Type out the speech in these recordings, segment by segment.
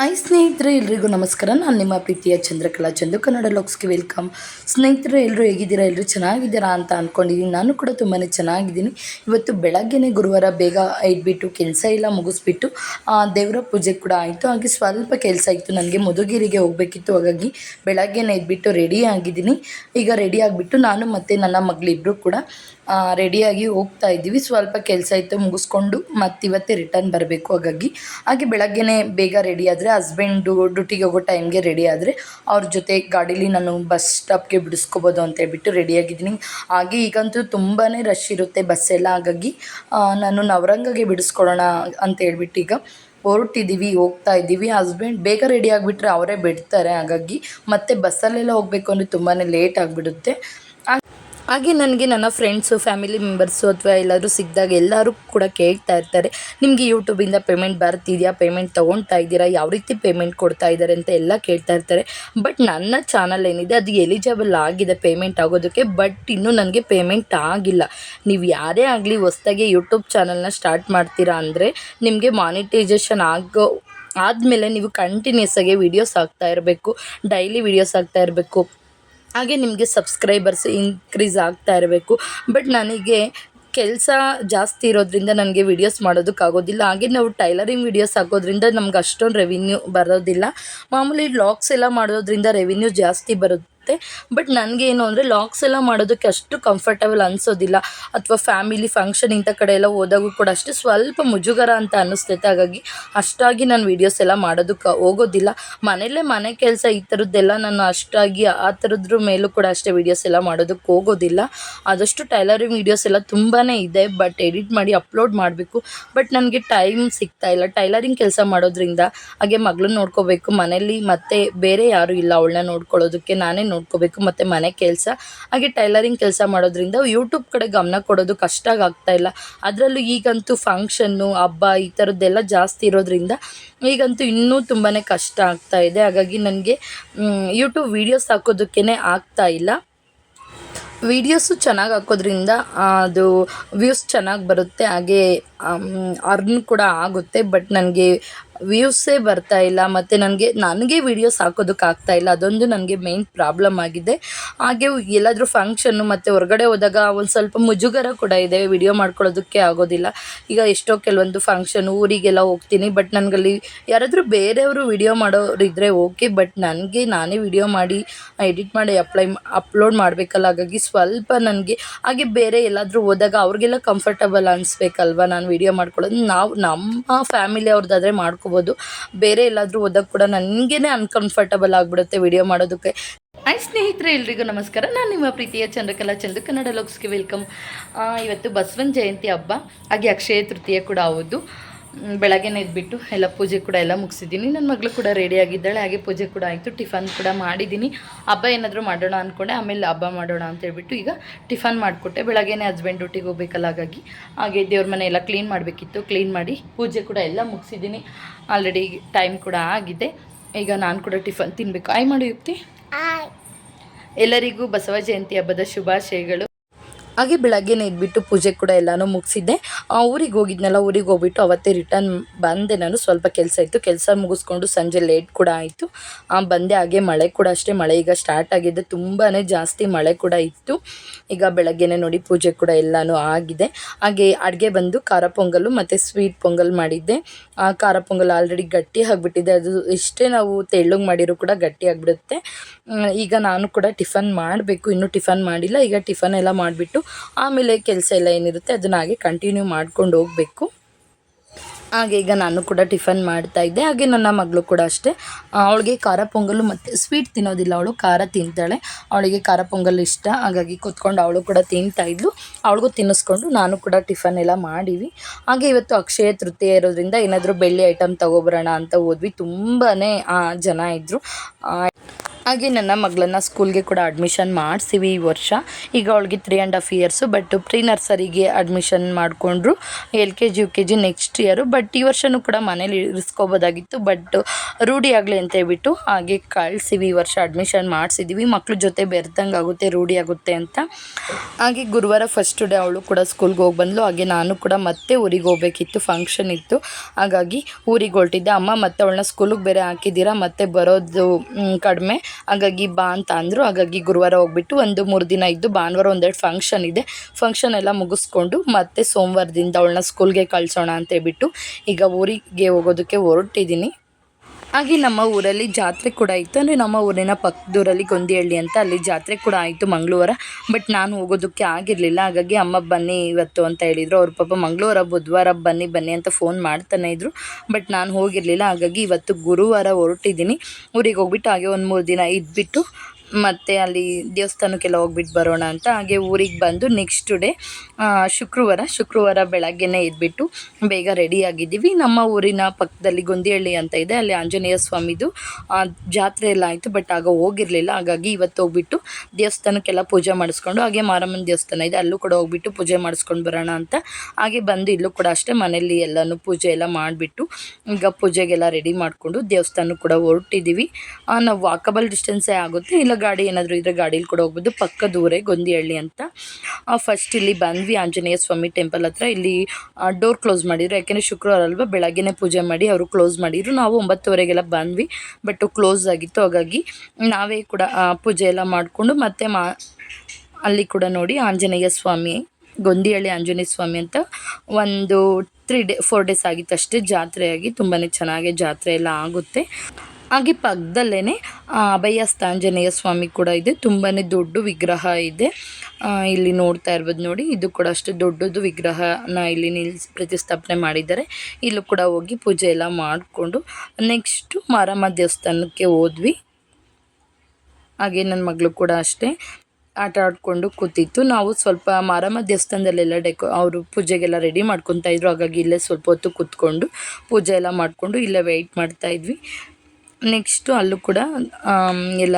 Hi ಸ್ನೇಹಿತರೆ, ಎಲ್ರಿಗೂ ನಮಸ್ಕಾರ. ನಾನು ನಿಮ್ಮ ಪ್ರೀತಿಯ ಚಂದ್ರಕಲಾ ಚಂದು, ಕನ್ನಡ ಲಾಕ್ಸ್ಗೆ ವೆಲ್ಕಮ್. ಸ್ನೇಹಿತರೆ ಎಲ್ಲರೂ ಹೇಗಿದ್ದೀರಾ? ಎಲ್ಲರೂ ಚೆನ್ನಾಗಿದ್ದೀರಾ ಅಂತ ಅಂದ್ಕೊಂಡಿದ್ದೀನಿ ನಾನು ಕೂಡ ತುಂಬಾ ಚೆನ್ನಾಗಿದ್ದೀನಿ. ಇವತ್ತು ಬೆಳಗ್ಗೆನೇ ಗುರುವಾರ ಬೇಗ ಇಟ್ಬಿಟ್ಟು ಕೆಲಸ ಎಲ್ಲ ಮುಗಿಸ್ಬಿಟ್ಟು ದೇವರ ಪೂಜೆ ಕೂಡ ಆಯಿತು. ಹಾಗೆ ಸ್ವಲ್ಪ ಕೆಲಸ ಇತ್ತು. ನನಗೆ ಮಧುಗಿರಿಗೆ ಹೋಗಬೇಕಿತ್ತು. ಹಾಗಾಗಿ ಬೆಳಗ್ಗೆನೇ ಇದ್ಬಿಟ್ಟು ರೆಡಿ ಆಗಿದ್ದೀನಿ. ಈಗ ರೆಡಿ ಆಗಿಬಿಟ್ಟು ನಾನು ಮತ್ತು ನನ್ನ ಮಗಳಿಬ್ಬರು ಕೂಡ ರೆಡಿಯಾಗಿ ಹೋಗ್ತಾ ಇದ್ದೀವಿ. ಸ್ವಲ್ಪ ಕೆಲಸ ಇತ್ತು ಮುಗಿಸ್ಕೊಂಡು ಮತ್ತೆ ಇವತ್ತೇ ರಿಟರ್ನ್ ಬರಬೇಕು ಹಾಗಾಗಿ. ಹಾಗೆ ಬೆಳಗ್ಗೆನೇ ಬೇಗ ರೆಡಿ ಆದರೆ ಹಸ್ಬೆಂಡು ಡ್ಯೂಟಿಗೆ ಹೋಗೋ ಟೈಮ್ಗೆ ರೆಡಿ ಆದರೆ, ಅವ್ರ ಜೊತೆ ಗಾಡೀಲಿ ನಾನು ಬಸ್ ಸ್ಟಾಪ್ಗೆ ಬಿಡಿಸ್ಕೋಬೋದು ಅಂತ ಹೇಳ್ಬಿಟ್ಟು ರೆಡಿಯಾಗಿದ್ದೀನಿ ಹಾಗೆ ಈಗಂತೂ ತುಂಬಾ ರಶ್ ಇರುತ್ತೆ ಬಸ್ಸೆಲ್ಲ ಹಾಗಾಗಿ ನಾನು ನವರಂಗಗೆ ಬಿಡಿಸ್ಕೊಳ್ಳೋಣ ಅಂತ ಹೇಳ್ಬಿಟ್ಟು ಈಗ ಹೊರಟಿದ್ದೀವಿ, ಹೋಗ್ತಾ ಇದ್ದೀವಿ. ಹಸ್ಬೆಂಡ್ ಬೇಗ ರೆಡಿ ಆಗಿಬಿಟ್ರೆ ಅವರೇ ಬಿಡ್ತಾರೆ. ಹಾಗಾಗಿ ಮತ್ತೆ ಬಸ್ಸಲ್ಲೆಲ್ಲ ಹೋಗಬೇಕು ಅಂದರೆ ತುಂಬಾ ಲೇಟ್ ಆಗಿಬಿಡುತ್ತೆ. ಹಾಗೆ ನನಗೆ ನನ್ನ ಫ್ರೆಂಡ್ಸು ಫ್ಯಾಮಿಲಿ ಮೆಂಬರ್ಸು ಅಥವಾ ಎಲ್ಲರೂ ಸಿಕ್ಕಿದಾಗ ಎಲ್ಲರೂ ಕೂಡ ಕೇಳ್ತಾ ಇರ್ತಾರೆ, ನಿಮಗೆ ಯೂಟ್ಯೂಬಿಂದ ಪೇಮೆಂಟ್ ಬರ್ತಿದೆಯಾ? ಪೇಮೆಂಟ್ ತೊಗೊಳ್ತಾ ಇದ್ದೀರಾ? ಯಾವ ರೀತಿ ಪೇಮೆಂಟ್ ಕೊಡ್ತಾ ಇದ್ದಾರೆ? ಅಂತ ಎಲ್ಲ ಕೇಳ್ತಾ ಇರ್ತಾರೆ. ಬಟ್ ನನ್ನ ಚಾನಲ್ ಏನಿದೆ, ಅದು ಎಲಿಜಿಬಲ್ ಆಗಿದೆ ಪೇಮೆಂಟ್ ಆಗೋದಕ್ಕೆ ಬಟ್ ಇನ್ನೂ ನನಗೆ ಪೇಮೆಂಟ್ ಆಗಿಲ್ಲ. ನೀವು ಯಾರೇ ಆಗಲಿ ಹೊಸ್ದಾಗಿ ಯೂಟ್ಯೂಬ್ ಚಾನಲ್ನ ಸ್ಟಾರ್ಟ್ ಮಾಡ್ತೀರಾ ಅಂದರೆ, ನಿಮಗೆ ಮಾನಿಟೈಸೇಷನ್ ಆಗೋ, ಆದಮೇಲೆ ನೀವು ಕಂಟಿನ್ಯೂಸ್ ಆಗಿ ವೀಡಿಯೋಸ್ ಹಾಕ್ತಾ ಇರಬೇಕು ಡೈಲಿ ವೀಡಿಯೋಸ್ ಆಗ್ತಾ ಇರಬೇಕು. ಹಾಗೆ ನಿಮಗೆ ಸಬ್ಸ್ಕ್ರೈಬರ್ಸ್ ಇನ್ಕ್ರೀಸ್ ಆಗ್ತಾ ಇರಬೇಕು. ಬಟ್ ನನಗೆ ಕೆಲಸ ಜಾಸ್ತಿ ಇರೋದ್ರಿಂದ ನನಗೆ ವಿಡಿಯೋಸ್ ಮಾಡೋದಕ್ಕಾಗೋದಿಲ್ಲ. ಹಾಗೆ ನಾವು ಟೈಲರಿಂಗ್ ವೀಡಿಯೋಸ್ ಹಾಕೋದ್ರಿಂದ ನಮ್ಗೆ ಅಷ್ಟೊಂದು ರೆವಿನ್ಯೂ ಬರೋದಿಲ್ಲ. ಮಾಮೂಲಿ ಲಾಕ್ಸ್ ಎಲ್ಲ ಮಾಡೋದ್ರಿಂದ ರೆವಿನ್ಯೂ ಜಾಸ್ತಿ ಬರುತ್ತೆ ಬಟ್ ನನಗೇನು ಅಂದರೆ ಲಾಕ್ಸ್ ಎಲ್ಲ ಮಾಡೋದಕ್ಕೆ ಅಷ್ಟು ಕಂಫರ್ಟಬಲ್ ಅನಿಸೋದಿಲ್ಲ. ಅಥವಾ ಫ್ಯಾಮಿಲಿ ಫಂಕ್ಷನ್ ಇಂಥ ಕಡೆ ಎಲ್ಲ ಹೋದಾಗೂ ಕೂಡ ಅಷ್ಟೇ ಸ್ವಲ್ಪ ಮುಜುಗರ ಅಂತ ಅನ್ನಿಸ್ತೈತೆ ಹಾಗಾಗಿ ಅಷ್ಟಾಗಿ ನಾನು ವೀಡಿಯೋಸ್ ಎಲ್ಲ ಮಾಡೋದಕ್ಕೆ ಹೋಗೋದಿಲ್ಲ. ಮನೆಯಲ್ಲೇ ಮನೆ ಕೆಲಸ ಈ ಥರದ್ದೆಲ್ಲ ನಾನು ಅಷ್ಟಾಗಿ ಆ ಥರದ್ರ ಮೇಲೂ ಕೂಡ ಅಷ್ಟೇ ವೀಡಿಯೋಸ್ ಎಲ್ಲ ಮಾಡೋದಕ್ಕೆ ಹೋಗೋದಿಲ್ಲ. ಆದಷ್ಟು ಟೈಲರಿಂಗ್ ವೀಡಿಯೋಸ್ ಎಲ್ಲ ತುಂಬಾ ಇದೆ. ಬಟ್ ಎಡಿಟ್ ಮಾಡಿ ಅಪ್ಲೋಡ್ ಮಾಡಬೇಕು. ಬಟ್ ನನಗೆ ಟೈಮ್ ಸಿಗ್ತಾ ಇಲ್ಲ. ಟೈಲರಿಂಗ್ ಕೆಲಸ ಮಾಡೋದ್ರಿಂದ ಹಾಗೆ ಮಗಳನ್ನ ನೋಡ್ಕೋಬೇಕು ಮನೇಲಿ ಮತ್ತೆ ಬೇರೆ ಯಾರೂ ಇಲ್ಲ ಅವಳನ್ನ ನೋಡ್ಕೊಳ್ಳೋದಕ್ಕೆ ನಾನೇ ನೋಡ್ಕೋಬೇಕು, ಮತ್ತು ಮನೆ ಕೆಲಸ. ಹಾಗೆ ಟೈಲರಿಂಗ್ ಕೆಲಸ ಮಾಡೋದ್ರಿಂದ ಯೂಟ್ಯೂಬ್ ಕಡೆ ಗಮನ ಕೊಡೋದು ಕಷ್ಟ ಆಗ್ತಾ ಇಲ್ಲ. ಅದರಲ್ಲೂ ಈಗಂತೂ ಫಂಕ್ಷನ್ನು ಹಬ್ಬ ಈ ಥರದ್ದೆಲ್ಲ ಜಾಸ್ತಿ ಇರೋದ್ರಿಂದ ಈಗಂತೂ ಇನ್ನೂ ತುಂಬಾ ಕಷ್ಟ ಆಗ್ತಾ ಇದೆ. ಹಾಗಾಗಿ ನನಗೆ ಯೂಟ್ಯೂಬ್ ವೀಡಿಯೋಸ್ ಹಾಕೋದಕ್ಕೇ ಆಗ್ತಾ ಇಲ್ಲ. ವೀಡಿಯೋಸು ಚೆನ್ನಾಗಿ ಹಾಕೋದ್ರಿಂದ ಅದು ವ್ಯೂಸ್ ಚೆನ್ನಾಗಿ ಬರುತ್ತೆ. ಹಾಗೆ ಅರ್ನ್ ಕೂಡ ಆಗುತ್ತೆ. ಬಟ್ ನನಗೆ ವ್ಯೂಸೇ ಬರ್ತಾ ಇಲ್ಲ, ಮತ್ತು ನನಗೆ ನನಗೆ ವೀಡಿಯೋಸ್ ಹಾಕೋದಕ್ಕೆ ಆಗ್ತಾ ಇಲ್ಲ. ಅದೊಂದು ನನಗೆ ಮೇಯ್ನ್ ಪ್ರಾಬ್ಲಮ್ ಆಗಿದೆ. ಹಾಗೆ ಎಲ್ಲಾದರೂ ಫಂಕ್ಷನ್ನು ಮತ್ತು ಹೊರಗಡೆ ಹೋದಾಗ ಒಂದು ಸ್ವಲ್ಪ ಮುಜುಗರ ಕೂಡ ಇದೆ. ವಿಡಿಯೋ ಮಾಡ್ಕೊಳ್ಳೋದಕ್ಕೆ ಆಗೋದಿಲ್ಲ. ಈಗ ಎಷ್ಟೋ ಕೆಲವೊಂದು ಫಂಕ್ಷನ್ ಊರಿಗೆಲ್ಲ ಹೋಗ್ತೀನಿ ಬಟ್ ನನಗಲ್ಲಿ ಯಾರಾದರೂ ಬೇರೆಯವರು ವಿಡಿಯೋ ಮಾಡೋರು ಇದ್ದರೆ ಓಕೆ ಬಟ್ ನನಗೆ ನಾನೇ ವಿಡಿಯೋ ಮಾಡಿ ಎಡಿಟ್ ಮಾಡಿ ಅಪ್ಲೈ ಅಪ್ಲೋಡ್ ಮಾಡಬೇಕಲ್ಲ, ಹಾಗಾಗಿ ಸ್ವಲ್ಪ ನನಗೆ, ಹಾಗೆ ಬೇರೆ ಎಲ್ಲಾದರೂ ಹೋದಾಗ ಅವ್ರಿಗೆಲ್ಲ ಕಂಫರ್ಟಬಲ್ ಅನಿಸ್ಬೇಕಲ್ವ, ನಾನು ವಿಡಿಯೋ ಮಾಡ್ಕೊಳ್ಳೋದು. ನಾವು ನಮ್ಮ ಫ್ಯಾಮಿಲಿ ಅವ್ರದ್ದಾದರೆ ಮಾಡ್ಕೋಬೋದು ಬೇರೆ ಎಲ್ಲಾದರೂ ಓದೋಕೆ ಕೂಡ ನನಗೇ ಅನ್ಕಂಫರ್ಟಬಲ್ ಆಗಿಬಿಡುತ್ತೆ ವಿಡಿಯೋ ಮಾಡೋದಕ್ಕೆ. ಹಾಯ್ ಸ್ನೇಹಿತರೆ, ಎಲ್ರಿಗೂ ನಮಸ್ಕಾರ. ನಾನು ನಿಮ್ಮ ಪ್ರೀತಿಯ ಚಂದ್ರಕಲಾ ಚಂದ್ರ ಕನ್ನಡ ಲೋಕ್ಸ್ಗೆ ವೆಲ್ಕಮ್ ಇವತ್ತು ಬಸವನ್ ಜಯಂತಿ ಹಬ್ಬ. ಹಾಗೆ ಅಕ್ಷಯ ತೃತೀಯ ಕೂಡ ಹೌದು. ಬೆಳಗ್ಗೆನೇ ಎದ್ಬಿಟ್ಟು ಎಲ್ಲ ಪೂಜೆ ಕೂಡ ಎಲ್ಲ ಮುಗಿಸಿದ್ದೀನಿ. ನನ್ನ ಮಗಳು ಕೂಡ ರೆಡಿ ಆಗಿದ್ದಾಳೆ ಹಾಗೆ ಪೂಜೆ ಕೂಡ ಆಯಿತು ಟಿಫನ್ ಕೂಡ ಮಾಡಿದ್ದೀನಿ. ಹಬ್ಬ ಏನಾದರೂ ಮಾಡೋಣ ಅಂದ್ಕೊಂಡೆ ಆಮೇಲೆ ಹಬ್ಬ ಮಾಡೋಣ ಅಂತ ಹೇಳ್ಬಿಟ್ಟು ಈಗ ಟಿಫನ್ ಮಾಡಿಕೊಟ್ಟೆ. ಬೆಳಗ್ಗೆನೇ ಹಸ್ಬೆಂಡ್ ಡ್ಯೂಟಿಗೆ ಹೋಗ್ಬೇಕಲ್ಲ ಹಾಗಾಗಿ. ಹಾಗೆ ದೇವ್ರ ಮನೆ ಎಲ್ಲ ಕ್ಲೀನ್ ಮಾಡಬೇಕಿತ್ತು ಕ್ಲೀನ್ ಮಾಡಿ ಪೂಜೆ ಕೂಡ ಎಲ್ಲ ಮುಗಿಸಿದ್ದೀನಿ. ಆಲ್ರೆಡಿ ಟೈಮ್ ಕೂಡ ಆಗಿದೆ. ಈಗ ನಾನು ಕೂಡ ಟಿಫನ್ ತಿನ್ನಬೇಕು ಆಯ್ ಮಾಡಿ ಯುಕ್ತಿ. ಎಲ್ಲರಿಗೂ ಬಸವ ಜಯಂತಿ ಹಬ್ಬದ ಶುಭಾಶಯಗಳು. ಹಾಗೆ ಬೆಳಗ್ಗೆನೇ ಇದ್ಬಿಟ್ಟು ಪೂಜೆ ಕೂಡ ಎಲ್ಲನೂ ಮುಗಿಸಿದ್ದೆ. ಊರಿಗೆ ಹೋಗಿದ್ನಲ್ಲ, ಊರಿಗೆ ಹೋಗ್ಬಿಟ್ಟು ಅವತ್ತೇ ರಿಟರ್ನ್ ಬಂದೆ ನಾನು. ಸ್ವಲ್ಪ ಕೆಲಸ ಇತ್ತು. ಕೆಲಸ ಮುಗಿಸ್ಕೊಂಡು ಸಂಜೆ ಲೇಟ್ ಕೂಡ ಆಯಿತು. ಬಂದೆ. ಹಾಗೆ ಮಳೆ ಕೂಡ ಅಷ್ಟೇ. ಮಳೆ ಈಗ ಸ್ಟಾರ್ಟ್ ಆಗಿದೆ. ತುಂಬಾ ಜಾಸ್ತಿ ಮಳೆ ಕೂಡ ಇತ್ತು. ಈಗ ಬೆಳಗ್ಗೆನೇ ನೋಡಿ ಪೂಜೆ ಕೂಡ ಎಲ್ಲನೂ ಆಗಿದೆ. ಹಾಗೆ ಅಡುಗೆ ಬಂದು ಖಾರ ಪೊಂಗಲು ಮತ್ತು ಸ್ವೀಟ್ ಪೊಂಗಲ್ ಮಾಡಿದ್ದೆ. ಆ, ಖಾರ ಪೊಂಗಲ್ ಆಲ್ರೆಡಿ ಗಟ್ಟಿ ಆಗಿಬಿಟ್ಟಿದೆ. ಅದು ಎಷ್ಟೇ ನಾವು ತೆಳ್ಳಗೆ ಮಾಡಿರೂ ಕೂಡ ಗಟ್ಟಿ ಆಗಿಬಿಡುತ್ತೆ. ಈಗ ನಾನು ಕೂಡ ಟಿಫನ್ ಮಾಡಬೇಕು. ಇನ್ನೂ ಟಿಫನ್ ಮಾಡಿಲ್ಲ. ಈಗ ಟಿಫನ್ ಎಲ್ಲ ಮಾಡಿಬಿಟ್ಟು ಆಮೇಲೆ ಕೆಲಸ ಎಲ್ಲ ಏನಿರುತ್ತೆ ಅದನ್ನ ಹಾಗೆ ಕಂಟಿನ್ಯೂ ಮಾಡ್ಕೊಂಡು ಹೋಗಬೇಕು. ಹಾಗೆ ಈಗ ನಾನು ಕೂಡ ಟಿಫನ್ ಮಾಡ್ತಾ ಇದ್ದೆ. ಹಾಗೆ ನನ್ನ ಮಗಳು ಕೂಡ ಅಷ್ಟೇ. ಅವಳಿಗೆ ಖಾರ ಪೊಂಗಲು ಮತ್ತು ಸ್ವೀಟ್ ತಿನ್ನೋದಿಲ್ಲ. ಅವಳು ಖಾರ ತಿಂತಾಳೆ. ಅವಳಿಗೆ ಖಾರ ಪೊಂಗಲ್ ಇಷ್ಟ. ಹಾಗಾಗಿ ಕೂತ್ಕೊಂಡು ಅವಳು ಕೂಡ ತಿಂತಾ ಇದ್ಲು. ಅವಳಿಗೂ ತಿನ್ನಿಸ್ಕೊಂಡು ನಾನು ಕೂಡ ಟಿಫನ್ ಎಲ್ಲ ಮಾಡೀವಿ. ಹಾಗೆ ಇವತ್ತು ಅಕ್ಷಯ ತೃತೀಯ ಇರೋದ್ರಿಂದ ಏನಾದರೂ ಬೆಳ್ಳಿ ಐಟಮ್ ತೊಗೊಬರೋಣ ಅಂತ ಹೋದ್ವಿ. ತುಂಬಾ ಜನ ಇದ್ದರು ಹಾಗೆ ನನ್ನ ಮಗಳನ್ನ ಸ್ಕೂಲ್ಗೆ ಕೂಡ ಅಡ್ಮಿಷನ್ ಮಾಡಿಸಿವಿ ಈ ವರ್ಷ. ಈಗ ಅವಳಿಗೆ three and half years but pre ನರ್ಸರಿಗೆ admission ಮಾಡಿಕೊಂಡ್ರು L K G U K G next year but ಈ ವರ್ಷವೂ ಕೂಡ ಮನೇಲಿ ಇರಿಸ್ಕೋಬೋದಾಗಿತ್ತು. ಬಟ್ ರೂಢಿ ಆಗಲಿ ಅಂತ ಹೇಳ್ಬಿಟ್ಟು ಹಾಗೆ ಕಳಿಸಿವಿ ಈ ವರ್ಷ ಅಡ್ಮಿಷನ್ ಮಾಡಿಸಿದ್ದೀವಿ ಮಕ್ಳ ಜೊತೆ ಬೆರ್ದಂಗೆ ಆಗುತ್ತೆ, ರೂಢಿ ಆಗುತ್ತೆ ಅಂತ. ಹಾಗೆ ಗುರುವಾರ ಫಸ್ಟ್ ಡೇ ಅವಳು ಕೂಡ ಸ್ಕೂಲ್ಗೆ ಹೋಗಿ ಬಂದಳು ಹಾಗೆ ನಾನು ಕೂಡ ಮತ್ತೆ ಊರಿಗೆ ಹೋಗ್ಬೇಕಿತ್ತು ಫಂಕ್ಷನ್ ಇತ್ತು. ಹಾಗಾಗಿ ಊರಿಗೆ ಹೊರಟಿದ್ದೆ. ಅಮ್ಮ ಮತ್ತೆ ಅವಳನ್ನ ಸ್ಕೂಲಿಗೆ ಬೇರೆ ಹಾಕಿದ್ದೀರಾ, ಮತ್ತೆ ಬರೋದು ಕಡಿಮೆ. ಹಾಗಾಗಿ ಬಾ ಅಂತ ಅಂದರು. ಹಾಗಾಗಿ ಗುರುವಾರ ಹೋಗ್ಬಿಟ್ಟು ಒಂದು ಮೂರು ದಿನ ಇದ್ದು ಭಾನುವಾರ ಒಂದೆರಡು ಫಂಕ್ಷನ್ ಇದೆ. ಫಂಕ್ಷನ್ ಎಲ್ಲ ಮುಗಿಸ್ಕೊಂಡು ಮತ್ತೆ ಸೋಮವಾರದಿಂದ ಅವಳನ್ನ ಸ್ಕೂಲ್ಗೆ ಕಳಿಸೋಣ ಅಂತ ಹೇಳ್ಬಿಟ್ಟು ಈಗ ಊರಿಗೆ ಹೋಗೋದಕ್ಕೆ ಹೊರಟಿದ್ದೀನಿ. ಹಾಗೆ ನಮ್ಮ ಊರಲ್ಲಿ ಜಾತ್ರೆ ಕೂಡ ಇತ್ತು. ಅಂದರೆ ನಮ್ಮ ಊರಿನ ಪಕ್ಕದೂರಲ್ಲಿ ಗೊಂದಿಹಳ್ಳಿ ಅಂತ ಅಲ್ಲಿ ಜಾತ್ರೆ ಕೂಡ ಆಯಿತು ಮಂಗಳವಾರ. ಬಟ್ ನಾನು ಹೋಗೋದಕ್ಕೆ ಆಗಿರಲಿಲ್ಲ. ಹಾಗಾಗಿ ಅಮ್ಮ ಬನ್ನಿ ಇವತ್ತು ಅಂತ ಹೇಳಿದರು. ಅವ್ರ ಪಾಪ ಮಂಗಳವಾರ, ಬುಧವಾರ ಬನ್ನಿ ಬನ್ನಿ ಅಂತ ಫೋನ್ ಮಾಡ್ತಾನೆ ಇದ್ರು. ಬಟ್ ನಾನು ಹೋಗಿರಲಿಲ್ಲ. ಹಾಗಾಗಿ ಇವತ್ತು ಗುರುವಾರ ಹೊರಟಿದ್ದೀನಿ. ಊರಿಗೆ ಹೋಗ್ಬಿಟ್ಟು ಹಾಗೆ ಒಂದು ಮೂರು ದಿನ ಇದ್ಬಿಟ್ಟು ಮತ್ತು ಅಲ್ಲಿ ದೇವಸ್ಥಾನಕ್ಕೆಲ್ಲ ಹೋಗ್ಬಿಟ್ಟು ಬರೋಣ ಅಂತ ಹಾಗೆ ಊರಿಗೆ ಬಂದು ನೆಕ್ಸ್ಟ್ ಡೇ ಶುಕ್ರವಾರ ಶುಕ್ರವಾರ ಬೆಳಗ್ಗೆನೇ ಇದ್ಬಿಟ್ಟು ಬೇಗ ರೆಡಿಯಾಗಿದ್ದೀವಿ ನಮ್ಮ ಊರಿನ ಪಕ್ಕದಲ್ಲಿ ಗೊಂದಿಹಳ್ಳಿ ಅಂತ ಇದೆ. ಅಲ್ಲಿ ಆಂಜನೇಯ ಸ್ವಾಮಿದು ಜಾತ್ರೆ ಎಲ್ಲ ಆಯಿತು ಬಟ್ ಆಗ ಹೋಗಿರಲಿಲ್ಲ. ಹಾಗಾಗಿ ಇವತ್ತು ಹೋಗ್ಬಿಟ್ಟು ದೇವಸ್ಥಾನಕ್ಕೆಲ್ಲ ಪೂಜೆ ಮಾಡಿಸ್ಕೊಂಡು, ಹಾಗೆ ಮಾರಮ್ಮನ ದೇವಸ್ಥಾನ ಇದೆ. ಅಲ್ಲೂ ಕೂಡ ಹೋಗ್ಬಿಟ್ಟು ಪೂಜೆ ಮಾಡಿಸ್ಕೊಂಡು ಬರೋಣ ಅಂತ. ಹಾಗೆ ಬಂದು ಇಲ್ಲೂ ಕೂಡ ಅಷ್ಟೇ ಮನೆಯಲ್ಲಿ ಎಲ್ಲನೂ ಪೂಜೆ ಎಲ್ಲ ಮಾಡಿಬಿಟ್ಟು ಈಗ ಪೂಜೆಗೆಲ್ಲ ರೆಡಿ ಮಾಡಿಕೊಂಡು ದೇವಸ್ಥಾನಕ್ಕೆ ಕೂಡ ಹೊರಟಿದ್ದೀವಿ. ನಾವು ವಾಕಬಲ್ ಡಿಸ್ಟೆನ್ಸೇ ಆಗುತ್ತೆ. ಇಲ್ಲ ಗಾಡಿ ಏನಾದರೂ ಇದ್ದರೆ ಗಾಡೀಲಿ ಕೂಡ ಹೋಗ್ಬೋದು. ಪಕ್ಕದ ಊರೇ ಗೊಂದಿಹಳ್ಳಿ ಅಂತ. ಫಸ್ಟ್ ಇಲ್ಲಿ ಬಂದ್ವಿ ಆಂಜನೇಯ ಸ್ವಾಮಿ ಟೆಂಪಲ್ ಹತ್ರ. ಇಲ್ಲಿ ಡೋರ್ ಕ್ಲೋಸ್ ಮಾಡಿದ್ರು. ಯಾಕೆಂದರೆ ಶುಕ್ರವಾರ ಅಲ್ವಾ? ಬೆಳಗ್ಗೆನೇ ಪೂಜೆ ಮಾಡಿ ಅವರು ಕ್ಲೋಸ್ ಮಾಡಿದ್ರು. ನಾವು ಒಂಬತ್ತುವರೆಗೆಲ್ಲ ಬಂದ್ವಿ ಬಟ್ ಕ್ಲೋಸ್ ಆಗಿತ್ತು. ಹಾಗಾಗಿ ನಾವೇ ಕೂಡ ಪೂಜೆ ಎಲ್ಲ ಮಾಡಿಕೊಂಡು ಮತ್ತೆ ಮಾ, ಅಲ್ಲಿ ಕೂಡ ನೋಡಿ ಆಂಜನೇಯ ಸ್ವಾಮಿ, ಗೊಂದಿಹಳ್ಳಿ ಆಂಜನೇಯ ಸ್ವಾಮಿ ಅಂತ ಒಂದು ತ್ರೀ ಡೇ ಫೋರ್ ಡೇಸ್ ಆಗಿತ್ತು ಅಷ್ಟೇ ಜಾತ್ರೆಯಾಗಿ ತುಂಬಾ ಚೆನ್ನಾಗಿ ಜಾತ್ರೆ ಎಲ್ಲ ಆಗುತ್ತೆ. ಹಾಗೆ ಪಕ್ಕದಲ್ಲೇ ಅಭಯಸ್ತಾಂಜನೇಯ ಸ್ವಾಮಿ ಕೂಡ ಇದೆ. ತುಂಬಾ ದೊಡ್ಡ ವಿಗ್ರಹ ಇದೆ. ಇಲ್ಲಿ ನೋಡ್ತಾ ಇರ್ಬೋದು ನೋಡಿ, ಇದು ಕೂಡ ಅಷ್ಟು ದೊಡ್ಡದು ವಿಗ್ರಹನ ಇಲ್ಲಿ ನಿಲ್ಲಿಸಿ ಪ್ರತಿಷ್ಠಾಪನೆ ಮಾಡಿದ್ದಾರೆ. ಇಲ್ಲೂ ಕೂಡ ಹೋಗಿ ಪೂಜೆ ಎಲ್ಲ ಮಾಡಿಕೊಂಡು, ನೆಕ್ಸ್ಟು ಮಾರಮ್ಮ ದೇವಸ್ಥಾನಕ್ಕೆ ಹೋದ್ವಿ. ಹಾಗೆ ನನ್ನ ಮಗಳು ಕೂಡ ಅಷ್ಟೇ ಆಟ ಆಡಿಕೊಂಡು ಕೂತಿತ್ತು. ನಾವು ಸ್ವಲ್ಪ ಮಾರಮ್ಮ ದೇವಸ್ಥಾನದಲ್ಲೆಲ್ಲ ಡೆಕೋ, ಅವರು ಪೂಜೆಗೆಲ್ಲ ರೆಡಿ ಮಾಡ್ಕೊತಾ ಇದ್ರು. ಹಾಗಾಗಿ ಇಲ್ಲೇ ಸ್ವಲ್ಪ ಹೊತ್ತು ಕೂತ್ಕೊಂಡು ಪೂಜೆ ಎಲ್ಲ ಮಾಡಿಕೊಂಡು ಇಲ್ಲೇ ವೆಯ್ಟ್ ಮಾಡ್ತಾ ಇದ್ವಿ. ನೆಕ್ಸ್ಟು ಅಲ್ಲೂ ಕೂಡ ಎಲ್ಲ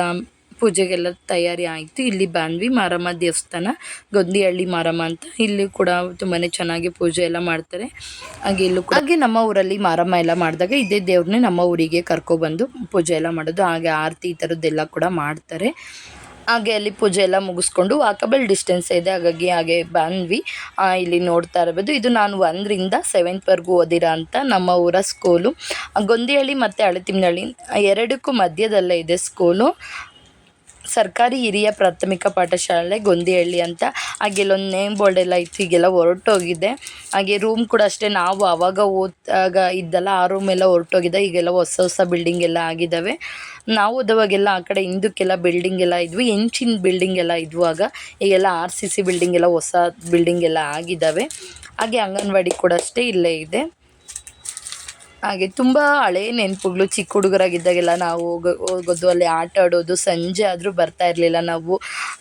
ಪೂಜೆಗೆಲ್ಲ ತಯಾರಿ ಆಯಿತು. ಇಲ್ಲಿ ಬಂದ್ವಿ ಮಾರಮ್ಮ ದೇವಸ್ಥಾನ, ಗೊಂದಿಹಳ್ಳಿ ಮಾರಮ್ಮ ಅಂತ. ಇಲ್ಲಿ ಕೂಡ ತುಂಬಾ ಚೆನ್ನಾಗಿ ಪೂಜೆ ಎಲ್ಲ ಮಾಡ್ತಾರೆ. ಹಾಗೆ ಇಲ್ಲೂ ಕೂಡ ಹಾಗೆ ನಮ್ಮ ಊರಲ್ಲಿ ಮಾರಮ್ಮ ಎಲ್ಲ ಮಾಡಿದಾಗ ಇದೇ ದೇವ್ರನ್ನೇ ನಮ್ಮ ಊರಿಗೆ ಕರ್ಕೊಬಂದು ಪೂಜೆ ಎಲ್ಲ ಮಾಡೋದು. ಹಾಗೆ ಆರತಿ ಈ ಥರದ್ದೆಲ್ಲ ಕೂಡ ಮಾಡ್ತಾರೆ. ಹಾಗೆ ಅಲ್ಲಿ ಪೂಜೆ ಎಲ್ಲ ಮುಗಿಸ್ಕೊಂಡು ವಾಕಬಲ್ ಡಿಸ್ಟೆನ್ಸ್ ಇದೆ. ಹಾಗಾಗಿ ಹಾಗೆ ಬಂದ್ವಿ. ಇಲ್ಲಿ ನೋಡ್ತಾ ಇರಬಹುದು ಇದು ನಾನು ಒಂದರಿಂದ ಸೆವೆಂತ್ವರೆಗೂ ಓದಿರೋ ಅಂತ ನಮ್ಮ ಊರ ಸ್ಕೂಲು ಗೊಂದಿಹಳ್ಳಿ ಮತ್ತು ಅಳತಿಮ್ನಹಳ್ಳಿ ಎರಡಕ್ಕೂ ಮಧ್ಯದಲ್ಲೇ ಇದೆ ಸ್ಕೂಲು ಸರ್ಕಾರಿ ಹಿರಿಯ ಪ್ರಾಥಮಿಕ ಪಾಠಶಾಲೆ ಗೊಂದಿಹಳ್ಳಿ ಅಂತ. ಹಾಗೆ ಇಲ್ಲೊಂದು ನೇಮ್ ಬೋರ್ಡ್ ಎಲ್ಲ ಇತ್ತು ಈಗೆಲ್ಲ ಹೊರಟೋಗಿದೆ. ಹಾಗೆ ರೂಮ್ ಕೂಡ ಅಷ್ಟೇ, ನಾವು ಆವಾಗ ಓದಾಗ ಇದ್ದಲ್ಲ, ಆ ರೂಮ್ ಎಲ್ಲ ಹೊರಟೋಗಿದೆ. ಈಗೆಲ್ಲ ಹೊಸ ಹೊಸ ಬಿಲ್ಡಿಂಗ್ ಎಲ್ಲ ಆಗಿದ್ದಾವೆ ನಾವು ಓದುವಾಗೆಲ್ಲ ಆ ಕಡೆ ಹಿಂದಕ್ಕೆಲ್ಲ ಬಿಲ್ಡಿಂಗ್ ಎಲ್ಲ ಇದ್ವಿ, ಹೆಂಚಿನ ಬಿಲ್ಡಿಂಗ್ ಎಲ್ಲ ಇದ್ವು ಆಗ. ಈಗೆಲ್ಲ ಆರ್ ಸಿ ಸಿ ಬಿಲ್ಡಿಂಗ್ ಎಲ್ಲ, ಹೊಸ ಬಿಲ್ಡಿಂಗ್ ಎಲ್ಲ ಆಗಿದ್ದಾವೆ ಹಾಗೆ ಅಂಗನವಾಡಿ ಕೂಡ ಅಷ್ಟೇ ಇಲ್ಲೇ ಇದೆ. ಹಾಗೆ ತುಂಬ ಹಳೆ ನೆನಪುಗಳು ಚಿಕ್ಕ ಹುಡುಗರಾಗಿದ್ದಾಗೆಲ್ಲ ನಾವು ಹೋಗೋ ಹೋಗೋದು ಅಲ್ಲಿ ಆಟ ಆಡೋದು, ಸಂಜೆ ಆದರೂ ಬರ್ತಾ ಇರಲಿಲ್ಲ ನಾವು.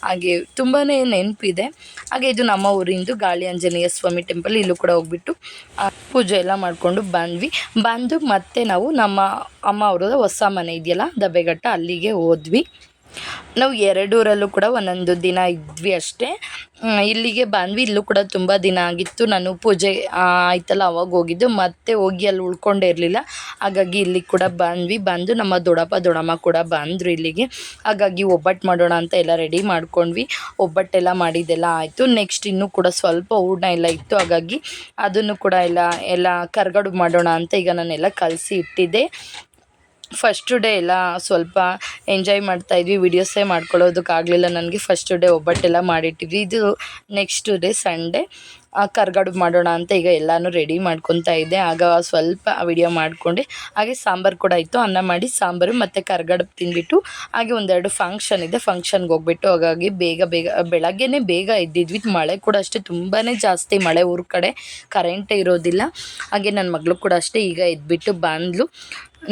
ಹಾಗೆ ತುಂಬಾ ನೆನಪಿದೆ. ಹಾಗೆ ಇದು ನಮ್ಮ ಊರಿಂದು ಗಾಳಿ ಆಂಜನೇಯ ಸ್ವಾಮಿ ಟೆಂಪಲ್ ಇಲ್ಲೂ ಕೂಡ ಹೋಗ್ಬಿಟ್ಟು ಪೂಜೆ ಎಲ್ಲ ಮಾಡಿಕೊಂಡು ಬಂದ್ವಿ. ಬಂದು ಮತ್ತೆ ನಾವು ನಮ್ಮ ಅಮ್ಮ ಅವ್ರದ್ದು ಹೊಸ ಮನೆ ಇದೆಯಲ್ಲ ದಬ್ಬೆಘಟ್ಟ ಅಲ್ಲಿಗೆ ಹೋದ್ವಿ. ನಾವು ಎರಡೂರಲ್ಲೂ ಕೂಡ ಒಂದೊಂದು ದಿನ ಇದ್ವಿ ಅಷ್ಟೇ. ಇಲ್ಲಿಗೆ ಬಂದ್ವಿ. ಇಲ್ಲೂ ಕೂಡ ತುಂಬ ದಿನ ಆಗಿತ್ತು. ನಾನು ಪೂಜೆ ಆಯ್ತಲ್ಲ, ಅವಾಗ ಹೋಗಿದ್ದು. ಮತ್ತೆ ಹೋಗಿ ಅಲ್ಲಿ ಉಳ್ಕೊಂಡೇ ಇರಲಿಲ್ಲ ಹಾಗಾಗಿ ಇಲ್ಲಿ ಕೂಡ ಬಂದ್ವಿ. ಬಂದು ನಮ್ಮ ದೊಡ್ಡಪ್ಪ, ದೊಡ್ಡಮ್ಮ ಕೂಡ ಬಂದರು ಇಲ್ಲಿಗೆ. ಹಾಗಾಗಿ ಒಬ್ಬಟ್ಟು ಮಾಡೋಣ ಅಂತ ಎಲ್ಲ ರೆಡಿ ಮಾಡ್ಕೊಂಡ್ವಿ. ಒಬ್ಬಟ್ಟೆಲ್ಲ ಮಾಡಿದ್ದೆಲ್ಲ ಆಯಿತು. ನೆಕ್ಸ್ಟ್ ಇನ್ನೂ ಕೂಡ ಸ್ವಲ್ಪ ಹೂರ್ಣ ಎಲ್ಲ ಇತ್ತು. ಹಾಗಾಗಿ ಅದನ್ನು ಕೂಡ ಎಲ್ಲ ಎಲ್ಲ ಕರ್ಗಡು ಮಾಡೋಣ ಅಂತ ಈಗ ನಾನೆಲ್ಲ ಕಲಸಿ ಇಟ್ಟಿದ್ದೆ. ಫಸ್ಟು ಡೇ ಎಲ್ಲ ಸ್ವಲ್ಪ ಎಂಜಾಯ್ ಮಾಡ್ತಾಯಿದ್ವಿ ವಿಡಿಯೋಸೇ ಮಾಡ್ಕೊಳ್ಳೋದಕ್ಕಾಗಲಿಲ್ಲ ನನಗೆ. ಫಸ್ಟ್ ಡೇ ಒಬ್ಬಟ್ಟೆಲ್ಲ ಮಾಡಿಟ್ಟಿದ್ವಿ. ಇದು ನೆಕ್ಸ್ಟ್ ಡೇ ಸಂಡೇ ಕರ್ಗಡು ಮಾಡೋಣ ಅಂತ ಈಗ ಎಲ್ಲನೂ ರೆಡಿ ಮಾಡ್ಕೊತಾ ಇದ್ದೆ. ಆಗ ಸ್ವಲ್ಪ ವಿಡಿಯೋ ಮಾಡಿಕೊಂಡೆ. ಹಾಗೆ ಸಾಂಬಾರು ಕೂಡ ಇತ್ತು ಅನ್ನ ಮಾಡಿ ಸಾಂಬಾರು ಮತ್ತು ಕರ್ಗಡು ತಿಂದ್ಬಿಟ್ಟು ಹಾಗೆ ಒಂದೆರಡು ಫಂಕ್ಷನ್ ಇದೆ. ಫಂಕ್ಷನ್ಗೆ ಹೋಗ್ಬಿಟ್ಟು ಹಾಗಾಗಿ ಬೇಗ ಬೇಗ, ಬೆಳಗ್ಗೆನೇ ಬೇಗ ಇದ್ದಿದ್ವಿ ಮಳೆ ಕೂಡ ಅಷ್ಟೇ ತುಂಬಾ ಜಾಸ್ತಿ ಮಳೆ ಊರ ಕಡೆ ಕರೆಂಟೇ ಇರೋದಿಲ್ಲ. ಹಾಗೆ ನನ್ನ ಮಗಳು ಕೂಡ ಅಷ್ಟೇ ಈಗ ಎದ್ಬಿಟ್ಟು ಬಂದ್ಲು.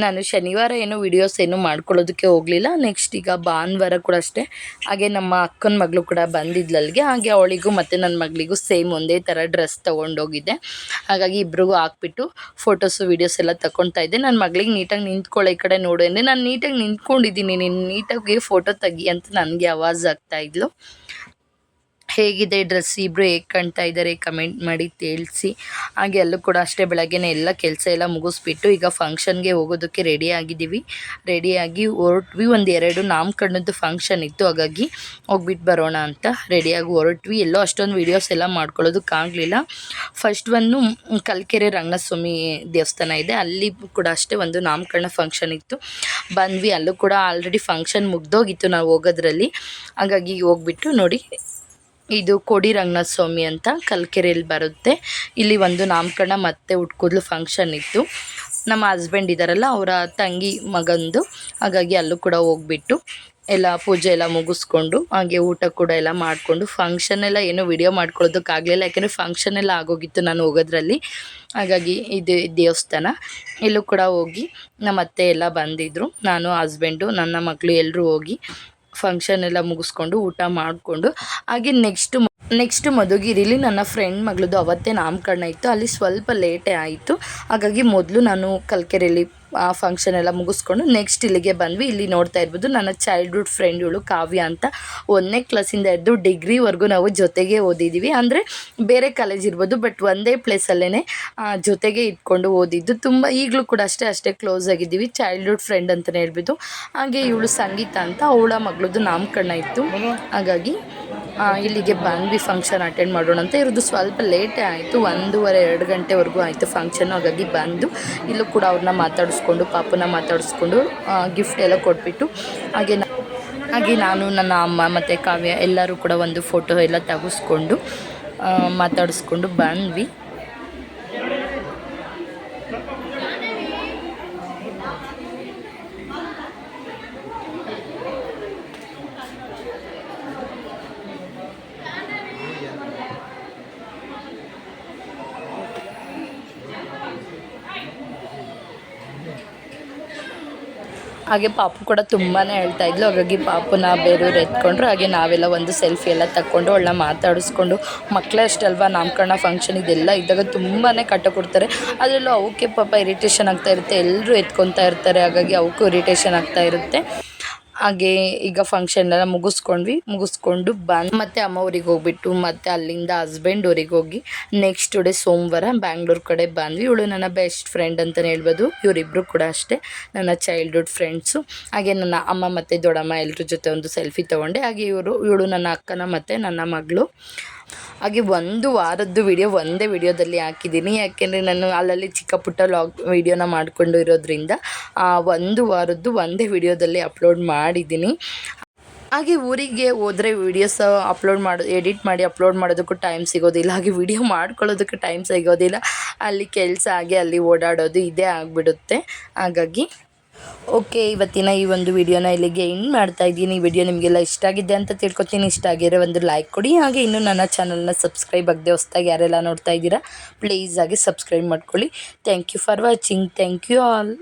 ನಾನು ಶನಿವಾರ ಏನು ವಿಡಿಯೋಸ್ ಏನು ಮಾಡ್ಕೊಳ್ಳೋದಕ್ಕೆ ಹೋಗಲಿಲ್ಲ. ನೆಕ್ಸ್ಟ್ ಈಗ ಭಾನುವಾರ ಕೂಡ ಅಷ್ಟೇ. ಹಾಗೆ ನಮ್ಮ ಅಕ್ಕನ ಮಗಳು ಕೂಡ ಬಂದಿದ್ಲಲ್ಲಿಗೆ ಹಾಗೆ ಅವಳಿಗೂ ಮತ್ತು ನನ್ನ ಮಗಳಿಗೂ ಸೇಮ್ ಒಂದೇ ಥರ ಡ್ರೆಸ್ ತೊಗೊಂಡೋಗಿದ್ದೆ. ಹಾಗಾಗಿ ಇಬ್ಬರಿಗೂ ಹಾಕ್ಬಿಟ್ಟು ಫೋಟೋಸು ವೀಡಿಯೋಸ್ ಎಲ್ಲ ತಗೊಳ್ತಾ ಇದ್ದೆ. ನನ್ನ ಮಗಳಿಗೆ ನೀಟಾಗಿ ನಿಂತ್ಕೊಳ್ಳೋ ಈ ಕಡೆ ನೋಡು ಅಂದರೆ ನಾನು ನೀಟಾಗಿ ನಿಂತ್ಕೊಂಡಿದ್ದೀನಿ. ನೀನು ನೀಟಾಗಿ ಫೋಟೋ ತೆಗಿ ಅಂತ ನನಗೆ ಆವಾಜ್ ಆಗ್ತಾ ಇದ್ಲು. ಹೇಗಿದೆ ಡ್ರೆಸ್ ಇಬ್ಬರು ಹೇಗೆ ಕಾಣ್ತಾ ಇದ್ದಾರೆ ಕಮೆಂಟ್ ಮಾಡಿ ತಿಳಿಸಿ. ಹಾಗೆ ಅಲ್ಲೂ ಕೂಡ ಅಷ್ಟೇ ಬೆಳಗ್ಗೆನೇ ಎಲ್ಲ ಕೆಲಸ ಎಲ್ಲ ಮುಗಿಸ್ಬಿಟ್ಟು ಈಗ ಫಂಕ್ಷನ್ಗೆ ಹೋಗೋದಕ್ಕೆ ರೆಡಿ ಆಗಿದ್ದೀವಿ. ರೆಡಿಯಾಗಿ ಹೊರಟ್ವಿ, ಒಂದು ಎರಡು ನಾಮಕರಣದ್ದು ಫಂಕ್ಷನ್ ಇತ್ತು, ಹಾಗಾಗಿ ಹೋಗ್ಬಿಟ್ಟು ಬರೋಣ ಅಂತ ರೆಡಿಯಾಗಿ ಹೊರಟ್ವಿ. ಎಲ್ಲೋ ಅಷ್ಟೊಂದು ವೀಡಿಯೋಸ್ ಎಲ್ಲ ಮಾಡ್ಕೊಳ್ಳೋದಕ್ಕಾಗಲಿಲ್ಲ ಫಸ್ಟ್ ಒಂದು ಕಲ್ಕೆರೆ ರಂಗಸ್ವಾಮಿ ದೇವಸ್ಥಾನ ಇದೆ, ಅಲ್ಲಿ ಕೂಡ ಅಷ್ಟೇ ಒಂದು ನಾಮಕರಣ ಫಂಕ್ಷನ್ ಇತ್ತು. ಬಂದ್ವಿ, ಅಲ್ಲೂ ಕೂಡ ಆಲ್ರೆಡಿ ಫಂಕ್ಷನ್ ಮುಗ್ದೋಗಿತ್ತು ನಾವು ಹೋಗೋದ್ರಲ್ಲಿ. ಹಾಗಾಗಿ ಹೋಗ್ಬಿಟ್ಟು ನೋಡಿ ಇದು ಕೋಡಿ ರಂಗನಾಥ ಸ್ವಾಮಿ ಅಂತ ಕಲ್ಕೆರೆಯಲ್ಲಿ ಬರುತ್ತೆ. ಇಲ್ಲಿ ಒಂದು ನಾಮಕರಣ ಮತ್ತು ಹುಟ್ಕೂದ್ಲು ಫಂಕ್ಷನ್ ಇತ್ತು. ನಮ್ಮ ಹಸ್ಬೆಂಡ್ ಇದ್ದಾರಲ್ಲ ಅವರ ತಂಗಿ ಮಗಂದು. ಹಾಗಾಗಿ ಅಲ್ಲೂ ಕೂಡ ಹೋಗ್ಬಿಟ್ಟು ಎಲ್ಲ ಪೂಜೆ ಎಲ್ಲ ಮುಗಿಸ್ಕೊಂಡು, ಹಾಗೆ ಊಟ ಕೂಡ ಎಲ್ಲ ಮಾಡಿಕೊಂಡು ಫಂಕ್ಷನ್ ಎಲ್ಲ ಏನೂ ವಿಡಿಯೋ ಮಾಡ್ಕೊಳ್ಳೋದಕ್ಕಾಗಲಿಲ್ಲ, ಯಾಕೆಂದರೆ ಫಂಕ್ಷನ್ ಎಲ್ಲ ಆಗೋಗಿತ್ತು ನಾನು ಹೋಗೋದ್ರಲ್ಲಿ. ಹಾಗಾಗಿ ಇದು ದೇವಸ್ಥಾನ. ಇಲ್ಲೂ ಕೂಡ ಹೋಗಿ ನಮ್ಮ ಅತ್ತೆ ಎಲ್ಲ ಬಂದಿದ್ದರು ನಾನು ಹಸ್ಬೆಂಡು ನನ್ನ ಮಕ್ಕಳು ಎಲ್ಲರೂ ಹೋಗಿ ಫಂಕ್ಷನ್ ಎಲ್ಲ ಮುಗಿಸ್ಕೊಂಡು ಊಟ ಮಾಡಿಕೊಂಡು, ಹಾಗೆ ನೆಕ್ಸ್ಟ್ ನೆಕ್ಸ್ಟ್ ಮಧುಗಿರಿಲಿ ನನ್ನ ಫ್ರೆಂಡ್ ಮಗಳದ್ದು ಅವತ್ತೇ ನಾಮಕರಣ ಇತ್ತು. ಅಲ್ಲಿ ಸ್ವಲ್ಪ ಲೇಟೇ ಆಯಿತು. ಹಾಗಾಗಿ ಮೊದಲು ನಾನು ಕಲ್ಕೆರೆಯಲ್ಲಿ ಆ ಫಂಕ್ಷನ್ ಎಲ್ಲ ಮುಗಿಸ್ಕೊಂಡು ನೆಕ್ಸ್ಟ್ ಇಲ್ಲಿಗೆ ಬಂದ್ವಿ. ಇಲ್ಲಿ ನೋಡ್ತಾ ಇರ್ಬೋದು ನನ್ನ ಚೈಲ್ಡ್ಹುಡ್ ಫ್ರೆಂಡ್ ಇವಳು ಕಾವ್ಯ ಅಂತ. ಒಂದನೇ ಕ್ಲಾಸಿಂದ ಹಿಡಿದು ಡಿಗ್ರಿವರೆಗೂ ನಾವು ಜೊತೆಗೆ ಓದಿದ್ದೀವಿ ಅಂದರೆ ಬೇರೆ ಕಾಲೇಜ್ ಇರ್ಬೋದು ಬಟ್ ಒಂದೇ ಪ್ಲೇಸಲ್ಲೇ ಜೊತೆಗೆ ಇಟ್ಕೊಂಡು ಓದಿದ್ದು. ತುಂಬ ಈಗಲೂ ಕೂಡ ಅಷ್ಟೇ ಅಷ್ಟೇ ಕ್ಲೋಸ್ ಆಗಿದ್ದೀವಿ. ಚೈಲ್ಡ್ಹುಡ್ ಫ್ರೆಂಡ್ ಅಂತಲೇ ಹೇಳ್ಬೋದು ಹಾಗೆ ಇವಳು ಸಂಗೀತ ಅಂತ ಅವಳ ಮಗಳದ್ದು ನಾಮಕರಣ ಇತ್ತು. ಹಾಗಾಗಿ ಇಲ್ಲಿಗೆ ಬಂದ್ವಿ ಫಂಕ್ಷನ್ ಅಟೆಂಡ್ ಮಾಡೋಣ ಅಂತ. ಇರೋದು ಸ್ವಲ್ಪ ಲೇಟೇ ಆಯಿತು, ಒಂದೂವರೆ, ಎರಡು ಗಂಟೆವರೆಗೂ ಆಯಿತು ಫಂಕ್ಷನ್ ಹಾಗಾಗಿ ಬಂದು ಇಲ್ಲೂ ಕೂಡ ಅವ್ರನ್ನ ಮಾತಾಡಿಸ್ಕೊಂಡು, ಪಾಪನ ಮಾತಾಡಿಸ್ಕೊಂಡು ಗಿಫ್ಟ್ ಎಲ್ಲ ಕೊಟ್ಬಿಟ್ಟು, ಹಾಗೆ ಹಾಗೆ ನಾನು, ನನ್ನ ಅಮ್ಮ ಮತ್ತು ಕಾವ್ಯ ಎಲ್ಲರೂ ಕೂಡ ಒಂದು ಫೋಟೋ ಎಲ್ಲ ತೆಗೆಸ್ಕೊಂಡು ಮಾತಾಡಿಸ್ಕೊಂಡು ಬಂದ್ವಿ. ಹಾಗೆ ಪಾಪು ಕೂಡ ತುಂಬಾ ಹೇಳ್ತಾ ಇದ್ಲು. ಹಾಗಾಗಿ ಪಾಪುನ ಬೇರೆಯವ್ರು ಎತ್ಕೊಂಡ್ರು. ಹಾಗೆ ನಾವೆಲ್ಲ ಒಂದು ಸೆಲ್ಫಿ ಎಲ್ಲ ತಕ್ಕೊಂಡು ಅವಳನ್ನ ಮಾತಾಡಿಸ್ಕೊಂಡು ಮಕ್ಕಳೇ ಅಷ್ಟಲ್ವಾ, ನಾಮಕರಣ ಫಂಕ್ಷನ್ ಇದೆಲ್ಲ ಇದ್ದಾಗ ತುಂಬಾ ಕಟ್ಟ ಕೊಡ್ತಾರೆ. ಅದರಲ್ಲೂ ಅವಕ್ಕೆ ಪಾಪ ಇರಿಟೇಷನ್ ಆಗ್ತಾ ಇರುತ್ತೆ. ಎಲ್ಲರೂ ಎತ್ಕೊತಾ ಇರ್ತಾರೆ. ಹಾಗಾಗಿ ಅವಕ್ಕೂ ಇರಿಟೇಷನ್ ಆಗ್ತಾ ಇರುತ್ತೆ. ಹಾಗೆ ಈಗ ಫಂಕ್ಷನ್ ಎಲ್ಲ ಮುಗಿಸ್ಕೊಂಡ್ವಿ. ಮುಗಿಸ್ಕೊಂಡು ಬಂದು ಮತ್ತೆ ಅಮ್ಮ ಊರಿಗೆ ಹೋಗ್ಬಿಟ್ಟು ಮತ್ತೆ ಅಲ್ಲಿಂದ ಹಸ್ಬೆಂಡ್ ಊರಿಗೆ ಹೋಗಿ ನೆಕ್ಸ್ಟ್ ಡೇ ಸೋಮವಾರ ಬ್ಯಾಂಗ್ಳೂರ್ ಕಡೆ ಬಂದ್ವಿ. ಇವಳು ನನ್ನ ಬೆಸ್ಟ್ ಫ್ರೆಂಡ್ ಅಂತಲೇ ಹೇಳ್ಬೋದು. ಇವರಿಬ್ಬರು ಕೂಡ ಅಷ್ಟೇ. ನನ್ನ ಚೈಲ್ಡ್ಹುಡ್ ಫ್ರೆಂಡ್ಸು ಹಾಗೆ ನನ್ನ ಅಮ್ಮ ಮತ್ತು ದೊಡ್ಡಮ್ಮ ಎಲ್ಲರ ಜೊತೆ ಒಂದು ಸೆಲ್ಫಿ ತೊಗೊಂಡೆ. ಹಾಗೆ ಇವರು, ಇವಳು ನನ್ನ ಅಕ್ಕನ ಮತ್ತು ನನ್ನ ಮಗಳು. ಹಾಗೆ ಒಂದು ವಾರದ್ದು ವಿಡಿಯೋ ಒಂದೇ ವಿಡಿಯೋದಲ್ಲಿ ಹಾಕಿದ್ದೀನಿ. ಯಾಕೆಂದರೆ ನಾನು ಅಲ್ಲಲ್ಲಿ ಚಿಕ್ಕ ಪುಟ್ಟ ಲಾಗ್ ವಿಡಿಯೋನ ಮಾಡಿಕೊಂಡು ಇರೋದ್ರಿಂದ ಒಂದು ವಾರದ್ದು ಒಂದೇ ವಿಡಿಯೋದಲ್ಲಿ ಅಪ್ಲೋಡ್ ಮಾಡಿದ್ದೀನಿ. ಹಾಗೆ ಊರಿಗೆ ಹೋದರೆ ವೀಡಿಯೋಸ್ ಅಪ್ಲೋಡ್ ಮಾಡೋ ಎಡಿಟ್ ಮಾಡಿ ಅಪ್ಲೋಡ್ ಮಾಡೋದಕ್ಕೂ ಟೈಮ್ ಸಿಗೋದಿಲ್ಲ. ಹಾಗೆ ವಿಡಿಯೋ ಮಾಡ್ಕೊಳ್ಳೋದಕ್ಕೆ ಟೈಮ್ ಸಿಗೋದಿಲ್ಲ. ಅಲ್ಲಿ ಕೆಲಸ ಹಾಗೆ ಅಲ್ಲಿ ಓಡಾಡೋದು ಇದೇ ಆಗಿಬಿಡುತ್ತೆ. ಹಾಗಾಗಿ ಓಕೆ ಇವತ್ತಿನ ಈ ಒಂದು ವಿಡಿಯೋನ ಇಲ್ಲಿಗೆ ಎಂಡ್ ಮಾಡ್ತಾ ಇದ್ದೀನಿ. ಈ ವಿಡಿಯೋ ನಿಮಗೆಲ್ಲ ಇಷ್ಟ ಆಗಿದೆ ಅಂತ ತಿಳ್ಕೊತೀನಿ. ಇಷ್ಟ ಆಗಿರೋ ಒಂದು ಲೈಕ್ ಕೊಡಿ. ಹಾಗೆ ಇನ್ನೂ ನನ್ನ ಚಾನಲ್ನ ಸಬ್ಸ್ಕ್ರೈಬ್ ಆಗದೆ ಹೊಸ್ದಾಗಿ ಯಾರೆಲ್ಲ ನೋಡ್ತಾ ಇದ್ದೀರಾ ಪ್ಲೀಸ್ ಆಗಿ ಸಬ್ಸ್ಕ್ರೈಬ್ ಮಾಡ್ಕೊಳ್ಳಿ. Thank you for watching thank you all